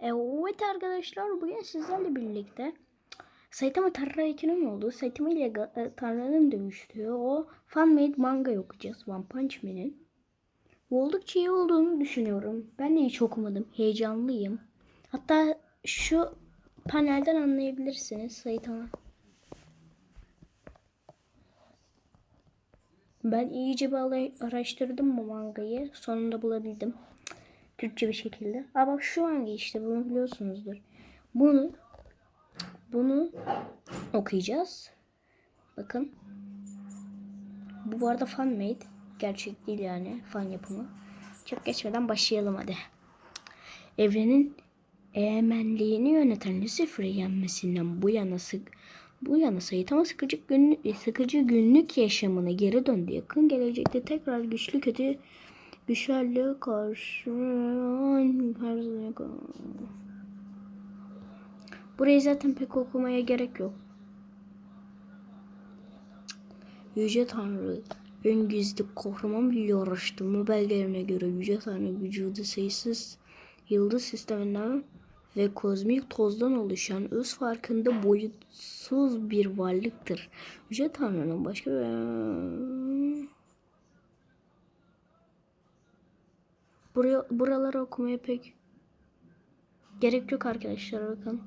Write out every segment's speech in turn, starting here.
Evet arkadaşlar bugün sizlerle birlikte Saitama Tanrı heykelinin olduğu Saitama ile e, Tanrı'nın dövüştüğü o fan-made manga okuyacağız One Punch Man'in. Oldukça iyi olduğunu düşünüyorum. Ben de hiç okumadım. Heyecanlıyım. Hatta şu panelden anlayabilirsiniz Saitama. Ben iyice bir araştırdım bu mangayı. Sonunda bulabildim. Türkçe bir şekilde. Bak şu manga işte bunu biliyorsunuzdur. Bunu bunu okuyacağız. Bakın. Bu bu arada fan made. Gerçek değil yani. Fan yapımı. Çok geçmeden başlayalım hadi. Evrenin eğmenliğini yöneten Lucifer'ı yenmesinden bu yana sık bu yana Saitama sıkıcı günlük, sıkıcı günlük yaşamına geri döndü. Yakın gelecekte tekrar güçlü kötü güçlerle karşı her zaman Burayı zaten pek okumaya gerek yok. Yüce Tanrı ön gizli kahraman bir araştırma belgelerine göre Yüce Tanrı vücudu sayısız yıldız sisteminden ve kozmik tozdan oluşan öz farkında boyutsuz bir varlıktır. Yüce Tanrı'nın başka bir... Buraya, buraları okumaya pek gerek yok arkadaşlar bakın.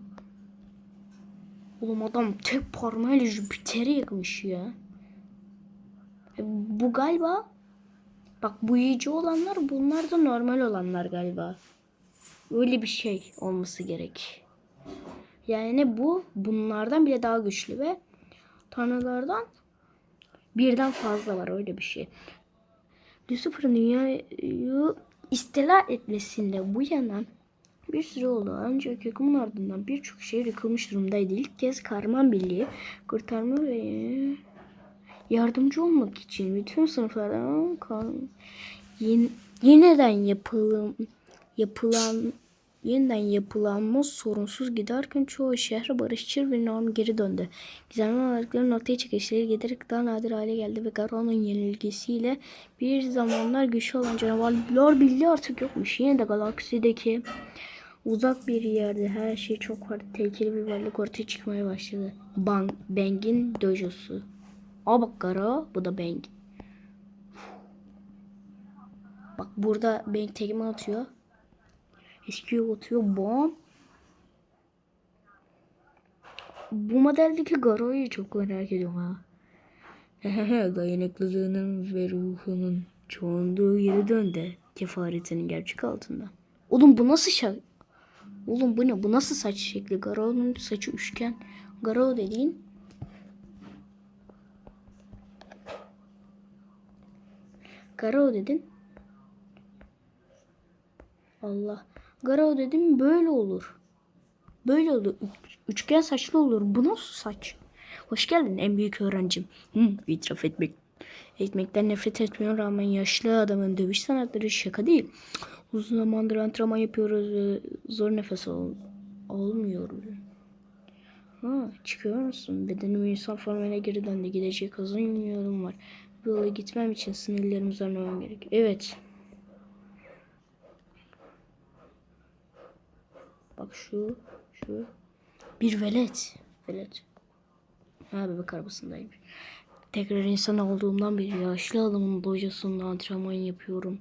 Oğlum adam tek parmağıyla Jüpiter'i yıkmış ya. E, Bu galiba bak bu yiyici olanlar bunlar da normal olanlar galiba. Öyle bir şey olması gerek. Yani bu bunlardan bile daha güçlü ve tanrılardan birden fazla var öyle bir şey. Lucifer'ın dünyayı istila etmesinde bu yana bir süre oldu. Ancak yıkımın ardından birçok şehir yıkılmış durumdaydı. İlk kez Kahraman Birliği kurtarma ve yardımcı olmak için bütün yen- yeniden yapılım yapılan yeniden yapılanma sorunsuz giderken çoğu şehre barışçıl bir norm geri döndü. Gizemli varlıkların ortaya çıkışları giderek daha nadir hale geldi ve Garon'un yenilgisiyle bir zamanlar güçlü olan canavarlar birliği artık yokmuş. Yine de galaksideki uzak bir yerde her şey çok farklı tehlikeli bir varlık ortaya çıkmaya başladı. Bang, Bang'in dojosu. Aa bak Garo, bu da Bang. Bak burada Bang tekme atıyor. Eski atıyor. Bom. Bu modeldeki Garo'yu çok merak ediyorum ha. Dayanıklılığının ve ruhunun çoğunluğu geri döndü. Kefaretinin gerçek altında. Oğlum bu nasıl şa... Oğlum bu ne? Bu nasıl saç şekli? Garo'nun saçı üçgen. Garo dediğin Garo dedin. Allah. Garo dedim böyle olur. Böyle olur. Üç- Üçgen saçlı olur. Bu nasıl saç? Hoş geldin en büyük öğrencim. Hı, itiraf etmek. Etmekten nefret etmiyor rağmen yaşlı adamın dövüş sanatları şaka değil. Uzun zamandır antrenman yapıyoruz ve zor nefes al almıyor. Ha, çıkıyor musun? Bedenim insan formuna geri döndü. Gidecek uzun yolum var. Bu yola gitmem için sınırlarımı zorlamam gerek. Evet. Bak şu, şu. Bir velet. Velet. Ha bebek arabasındaymış. Tekrar insan olduğumdan beri yaşlı adamın lojasında antrenman yapıyorum.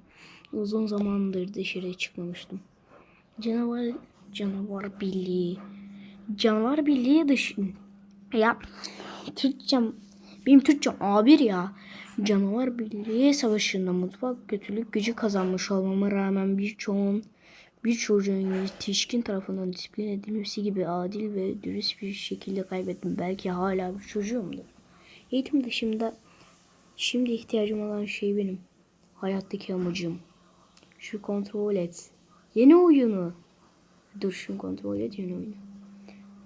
Uzun zamandır dışarı çıkmamıştım. Canavar, canavar birliği. Canavar birliği dışı... Ya Türkçem, benim Türkçem A1 ya. Canavar birliği savaşında mutfak kötülük gücü kazanmış olmama rağmen birçoğun bir çocuğun yetişkin tarafından disiplin edilmesi gibi adil ve dürüst bir şekilde kaybettim. Belki hala bir çocuğumdur. Eğitim dışında şimdi ihtiyacım olan şey benim. Hayattaki amacım. Şu kontrol et. Yeni oyunu. Dur şunu kontrol et yeni oyunu.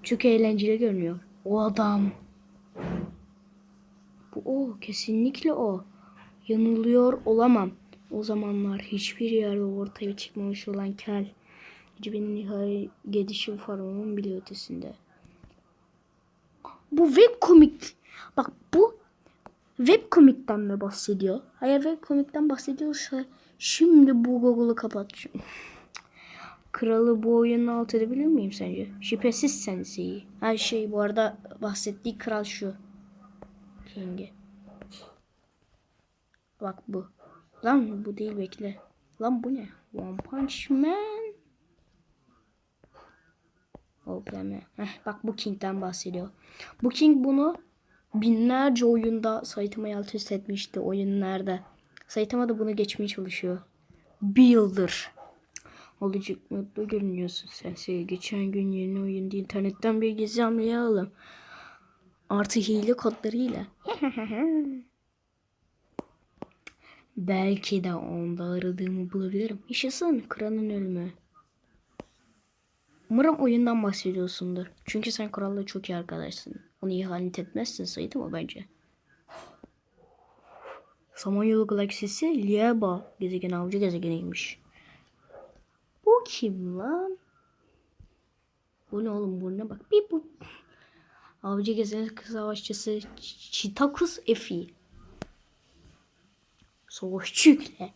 Çok eğlenceli görünüyor. O adam. Bu o. Kesinlikle o. Yanılıyor olamam. O zamanlar hiçbir yerde ortaya çıkmamış olan kel. Cibinin nihai gedişi formunun bile ötesinde. Bu web komik. Bak bu web komikten mi bahsediyor? Hayır web komikten bahsediyorsa şimdi bu Google'ı kapat. kralı bu oyunla alt edebilir miyim sence? Şüphesiz senseyi. Her şey bu arada bahsettiği kral şu. King'i. Bak bu. Lan bu değil bekle. Lan bu ne? One Punch Man. OPM. Heh, bak bu King'den bahsediyor. Bu King bunu binlerce oyunda Saitama'yı alt üst etmişti oyunlarda. Saitama da bunu geçmeye çalışıyor. Bir yıldır. Olacak mutlu görünüyorsun sen. Şey, geçen gün yeni oyunda internetten bir gizli hamle aldım. Artı hile kodlarıyla. Belki de onda aradığımı bulabilirim. Yaşasın kralın ölümü. Umarım oyundan bahsediyorsundur. Çünkü sen kralla çok iyi arkadaşsın. Onu ihanet etmezsin sayıdı mı bence? Samanyolu galaksisi Lieba gezegen avcı gezegeniymiş. Bu kim lan? Bu ne oğlum bu ne bak. Bir bu. Avcı gezegen savaşçısı Chitakus Efi. Savaşçı yükle.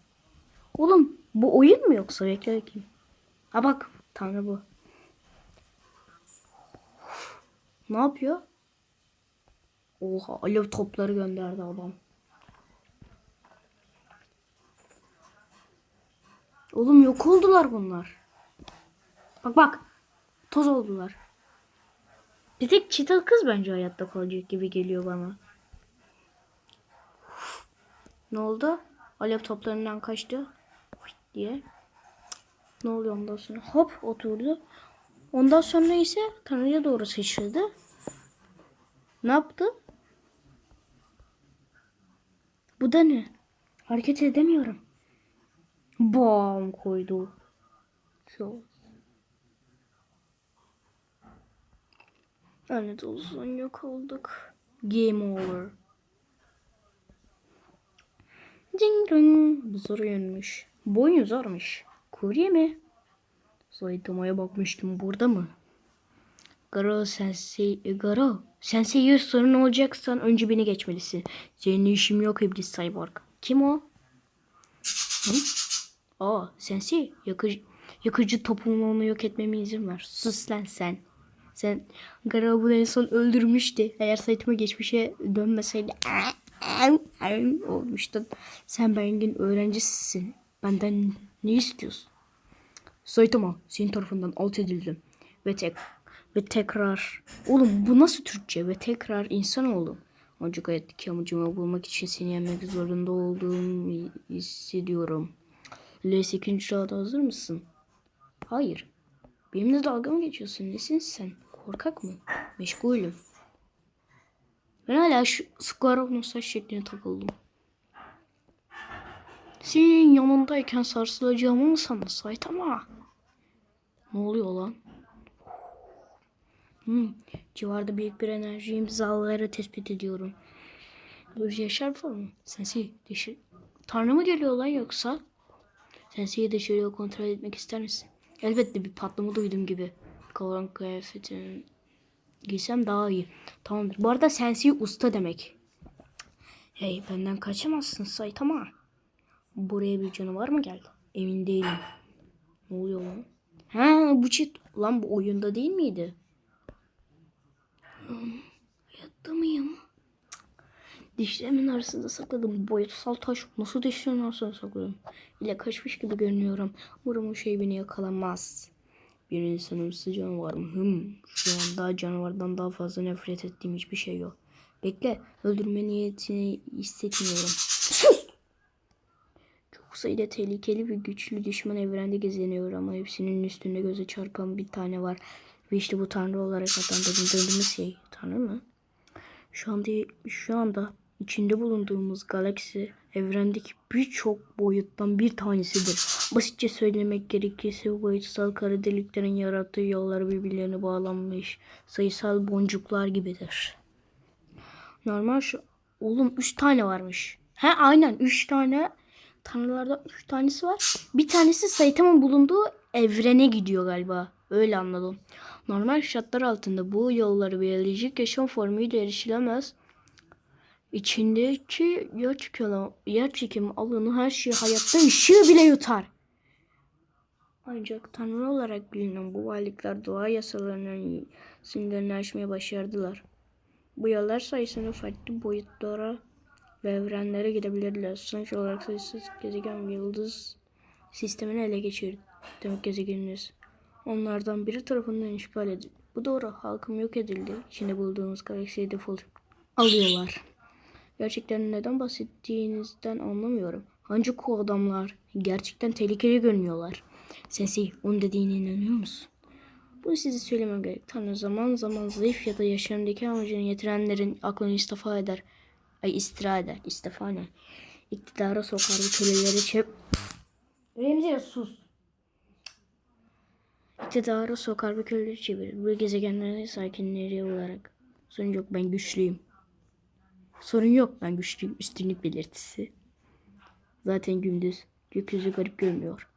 Oğlum bu oyun mu yoksa bekle bakayım. Ha bak tanrı bu. Ne yapıyor? Oha alev topları gönderdi adam. Oğlum yok oldular bunlar. Bak bak. Toz oldular. Bir tek çital kız bence hayatta kalacak gibi geliyor bana. Ne oldu? Alev toplarından kaçtı. diye. Ne oluyor ondan sonra? Hop oturdu. Ondan sonra ise Tanrı'ya doğru sıçradı. Ne yaptı? Bu da ne? Hareket edemiyorum. Bam koydu. Şu. Lanet olsun yok olduk. Game over. Ding. Bu zor yönmüş. Bu oyun zormuş. Kurye mi? Saitama'ya bakmıştım burada mı? Garo sensei, e, Garo sensei sorun olacaksan önce beni geçmelisin. Senin işim yok iblis cyborg. Kim o? Hı? Aa sensei yakıcı, yakıcı topumla onu yok etmeme izin ver. Sus lan sen. Sen Garo bunu en son öldürmüştü. Eğer Saitama geçmişe dönmeseydi olmuştun. Sen bengin öğrencisisin. Benden ne istiyorsun? Saitama senin tarafından alt edildim. Ve tek ve tekrar. Oğlum bu nasıl Türkçe? Ve tekrar insan oldum. Ancak hayattaki amacımı bulmak için seni yenmek zorunda olduğumu hissediyorum. L8. çağda hazır mısın? Hayır. Benimle dalga mı geçiyorsun? Nesin sen? Korkak mı? Meşgulüm. Ben hala şu saç şekline takıldım. Senin yanındayken sarsılacağımı mı sandın Saitama? Ne oluyor lan? Hmm, civarda büyük bir enerji imzaları tespit ediyorum. Bir yaşar formu. Sensi dişi... Tanrı mı geliyor lan yoksa? Sensi'yi dışarıya kontrol etmek ister misin? Elbette bir patlama duydum gibi. Kalan kıyafetini giysem daha iyi. Tamamdır. Bu arada Sensi usta demek. Hey benden kaçamazsın Saitama. Buraya bir canavar mı geldi? Emin değilim. Ne oluyor lan? Ha bu çit. Lan bu oyunda değil miydi? Hmm, Hayatta mıyım? Dişlerimin arasında sakladım. Boyutsal taş nasıl dişlerimin arasında sakladım? İle kaçmış gibi görünüyorum. Umarım o şey beni yakalamaz. Bir insanımsı canavar mı? Hmm. Şu anda canavardan daha fazla nefret ettiğim hiçbir şey yok. Bekle. Öldürme niyetini hissetmiyorum. Sus! Çok sayıda tehlikeli ve güçlü düşman evrende geziniyor ama hepsinin üstünde göze çarpan bir tane var. Ve işte bu tanrı olarak adlandırdığımız şey. Tanrı mı? Şu anda, şu anda içinde bulunduğumuz galaksi evrendeki birçok boyuttan bir tanesidir. Basitçe söylemek gerekirse bu boyutsal kara deliklerin yarattığı yollar birbirlerine bağlanmış sayısal boncuklar gibidir. Normal şu... Oğlum 3 tane varmış. He aynen 3 tane tanrılardan 3 tanesi var. Bir tanesi Saitama'nın bulunduğu evrene gidiyor galiba. Öyle anladım. Normal şartlar altında bu yolları biyolojik yaşam formuyla erişilemez. İçindeki yer çekimi, yer çekimi alanı her şeyi hayatta ışığı bile yutar. Ancak tanrı olarak bilinen bu varlıklar doğa yasalarının sınırlarını aşmaya başardılar. Bu yollar sayesinde farklı boyutlara ve evrenlere gidebilirler. Sonuç olarak sayısız gezegen ve yıldız sistemini ele geçirdi. Demek gezegeniniz. Onlardan biri tarafından işgal edildi. Bu doğru. Halkım yok edildi. İçinde bulduğunuz galaksiyi defol alıyorlar. Gerçekten neden bahsettiğinizden anlamıyorum. Ancak o adamlar gerçekten tehlikeli görünüyorlar. Sensei, onun dediğine inanıyor musun? Bu size söylemem gerek. Tanrı zaman zaman zayıf ya da yaşamdaki amacını yitirenlerin aklını istifa eder. Ay istira eder. İstifa ne? İktidara sokar bu köleleri çep... Remzi sus. İktidara sokar ve köleleri çevirir. Bu gezegenlerde sakinleri olarak. Sorun yok ben güçlüyüm. Sorun yok ben güçlüyüm. Üstünlük belirtisi. Zaten gündüz. Gökyüzü garip görünüyor.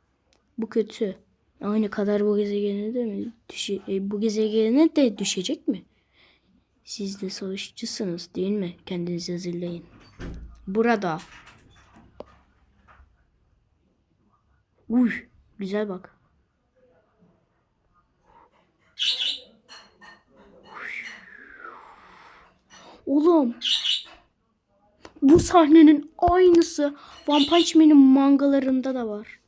Bu kötü. Aynı kadar bu gezegene de mi düşe e, bu gezegene de düşecek mi? Siz de savaşçısınız değil mi? Kendinizi hazırlayın. Burada. Uy, güzel bak. Oğlum. Bu sahnenin aynısı One Punch Man'in mangalarında da var.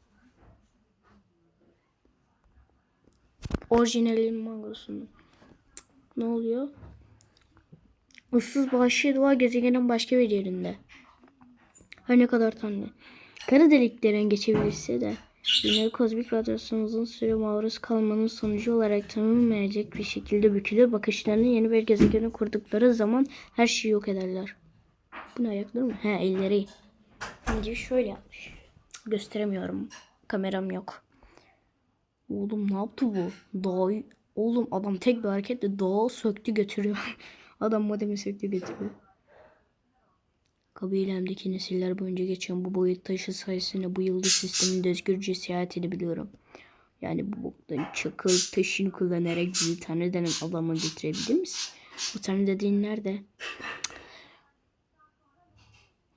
Orijinalin mangosunu. Ne oluyor? Issız vahşi doğa gezegenin başka bir yerinde. Her ne kadar tanrı. Kara deliklerin geçebilirse de yine kozmik radyasyonunuzun süre maruz kalmanın sonucu olarak tanınmayacak bir şekilde bükülür bakışlarını yeni bir gezegeni kurdukları zaman her şeyi yok ederler. Bu ne ayakları mı? He elleri. Bence şöyle yapmış. Gösteremiyorum. Kameram yok. Oğlum ne yaptı bu? Dağı... Oğlum adam tek bir hareketle dağı söktü götürüyor. adam modemi söktü götürüyor. Kabilemdeki nesiller boyunca geçen bu boyut taşı sayesinde bu yıldız sisteminde özgürce seyahat edebiliyorum. Yani bu boktan çakıl taşını kullanarak bir tane denen adamı getirebilir misin? Bu tane dediğin nerede?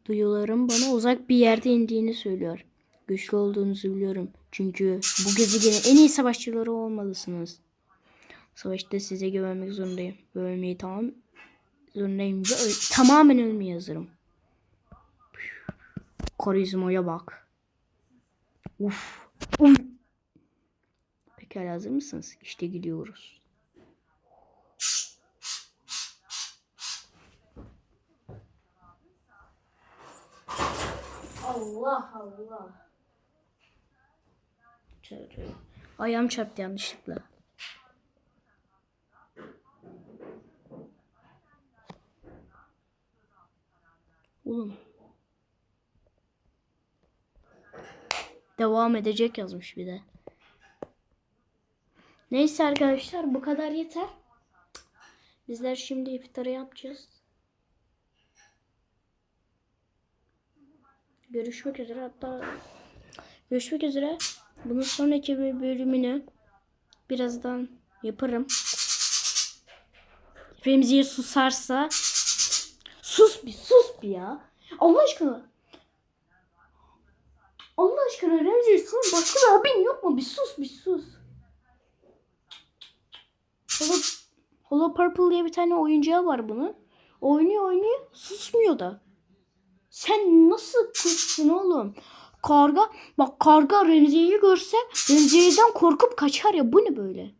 Duyularım bana uzak bir yerde indiğini söylüyor. Güçlü olduğunuzu biliyorum. Çünkü bu gezegenin en iyi savaşçıları olmalısınız. Savaşta size güvenmek zorundayım. Ve ölmeyi tamam zorundayım. Ve tamamen ölmeye hazırım. Karizmaya bak. Uf. Uf. Pekala hazır mısınız? İşte gidiyoruz. Allah Allah. Tövbe. Ayağım çarptı yanlışlıkla. Oğlum. Devam edecek yazmış bir de. Neyse arkadaşlar bu kadar yeter. Bizler şimdi iftarı yapacağız. Görüşmek üzere hatta görüşmek üzere. Bunun sonraki bir bölümünü birazdan yaparım. Remziye susarsa sus bir sus bir ya. Allah aşkına. Allah aşkına Remziye sus. Başka bir abin yok mu? Bir sus bir sus. Holo, Holo Purple diye bir tane oyuncağı var bunun. Oynuyor oynuyor susmuyor da. Sen nasıl kızsın oğlum? Karga bak karga Remziye'yi görse Remziye'den korkup kaçar ya bu ne böyle?